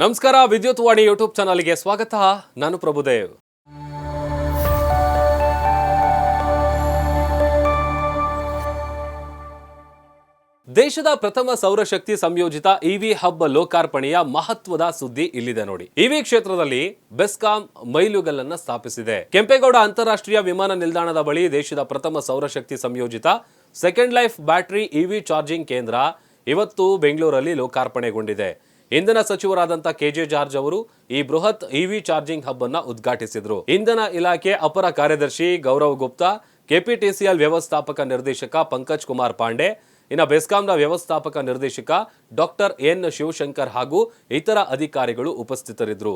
ನಮಸ್ಕಾರ, ವಿದ್ಯುತ್ ವಾಣಿ ಯೂಟ್ಯೂಬ್ ಚಾನಲ್ಗೆ ಸ್ವಾಗತ. ನಾನು ಪ್ರಭುದೇವ್. ದೇಶದ ಪ್ರಥಮ ಸೌರಶಕ್ತಿ ಸಂಯೋಜಿತ ಇವಿ ಹಬ್ ಲೋಕಾರ್ಪಣೆಯ ಮಹತ್ವದ ಸುದ್ದಿ ಇಲ್ಲಿದೆ ನೋಡಿ. ಇವಿ ಕ್ಷೇತ್ರದಲ್ಲಿ ಬೆಸ್ಕಾಂ ಮೈಲುಗಲ್ಲನ್ನ ಸ್ಥಾಪಿಸಿದೆ. ಕೆಂಪೇಗೌಡ ಅಂತಾರಾಷ್ಟ್ರೀಯ ವಿಮಾನ ನಿಲ್ದಾಣದ ಬಳಿ ದೇಶದ ಪ್ರಥಮ ಸೌರಶಕ್ತಿ ಸಂಯೋಜಿತ second life battery EV charging ಕೇಂದ್ರ ಇವತ್ತು ಬೆಂಗಳೂರಲ್ಲಿ ಲೋಕಾರ್ಪಣೆಗೊಂಡಿದೆ. ಇಂಧನ ಸಚಿವರಾದಂತ ಕೆಜೆ ಜಾರ್ಜ್ ಅವರು ಈ ಬೃಹತ್ ಇವಿ ಚಾರ್ಜಿಂಗ್ ಹಬ್ ಅನ್ನ ಉದ್ಘಾಟಿಸಿದ್ರು. ಇಂಧನ ಇಲಾಖೆ ಅಪರ ಕಾರ್ಯದರ್ಶಿ ಗೌರವ್ ಗುಪ್ತಾ, ಕೆಪಿಟಿಸಿಎಲ್ ವ್ಯವಸ್ಥಾಪಕ ನಿರ್ದೇಶಕ ಪಂಕಜ್ ಕುಮಾರ್ ಪಾಂಡೆ, ಇನ್ನು ಬೆಸ್ಕಾಂನ ವ್ಯವಸ್ಥಾಪಕ ನಿರ್ದೇಶಕ ಡಾಕ್ಟರ್ ಎನ್ ಶಿವಶಂಕರ್ ಹಾಗೂ ಇತರ ಅಧಿಕಾರಿಗಳು ಉಪಸ್ಥಿತರಿದ್ದರು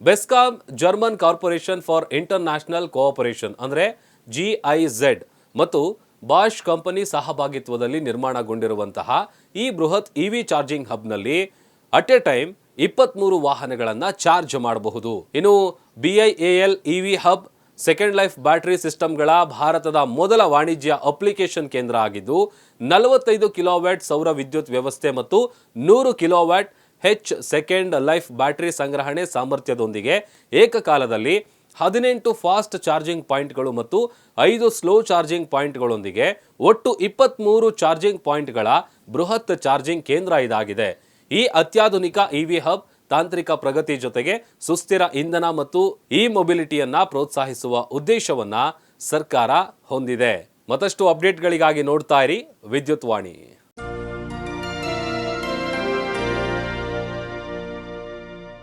BESCOM German corporation for international cooperation ಅಂದ್ರೆ ಜಿಐಝೆಡ್ ಮತ್ತು ಬಾಷ್ ಕಂಪನಿ ಸಹಭಾಗಿತ್ವದಲ್ಲಿ ನಿರ್ಮಾಣಗೊಂಡಿರುವಂತಹ ಈ ಬೃಹತ್ ಇವಿ ಚಾರ್ಜಿಂಗ್ ಹಬ್ನಲ್ಲಿ ಅಟ್ ಎ ಟೈಮ್ ಇಪ್ಪತ್ಮೂರು ವಾಹನಗಳನ್ನು ಚಾರ್ಜ್ ಮಾಡಬಹುದು. ಇನ್ನು B I A L E V hub, second life battery ಸಿಸ್ಟಮ್ಗಳ ಭಾರತದ ಮೊದಲ ವಾಣಿಜ್ಯ ಅಪ್ಲಿಕೇಶನ್ ಕೇಂದ್ರ ಆಗಿದ್ದು, ನಲವತ್ತೈದು ಕಿಲೋವ್ಯಾಟ್ ಸೌರ ವಿದ್ಯುತ್ ವ್ಯವಸ್ಥೆ ಮತ್ತು ನೂರು kilowatt H second life battery ಸಂಗ್ರಹಣೆ ಸಾಮರ್ಥ್ಯದೊಂದಿಗೆ ಏಕಕಾಲದಲ್ಲಿ ಹದಿನೆಂಟು ಫಾಸ್ಟ್ ಚಾರ್ಜಿಂಗ್ ಪಾಯಿಂಟ್ಗಳು ಮತ್ತು ಐದು ಸ್ಲೋ ಚಾರ್ಜಿಂಗ್ ಪಾಯಿಂಟ್ಗಳೊಂದಿಗೆ ಒಟ್ಟು ಇಪ್ಪತ್ತ್ಮೂರು ಚಾರ್ಜಿಂಗ್ ಪಾಯಿಂಟ್ಗಳ ಬೃಹತ್ ಚಾರ್ಜಿಂಗ್ ಕೇಂದ್ರ ಇದಾಗಿದೆ. ಈ ಅತ್ಯಾಧುನಿಕ ಇವಿ ಹಬ್ ತಾಂತ್ರಿಕ ಪ್ರಗತಿ ಜೊತೆಗೆ ಸುಸ್ಥಿರ ಇಂಧನ ಮತ್ತು ಇ ಮೊಬಿಲಿಟಿಯನ್ನ ಪ್ರೋತ್ಸಾಹಿಸುವ ಉದ್ದೇಶವನ್ನ ಸರ್ಕಾರ ಹೊಂದಿದೆ. ಮತ್ತಷ್ಟು ಅಪ್ಡೇಟ್ಗಳಿಗಾಗಿ ನೋಡ್ತಾ ಇರಿ ವಿದ್ಯುತ್ ವಾಣಿ.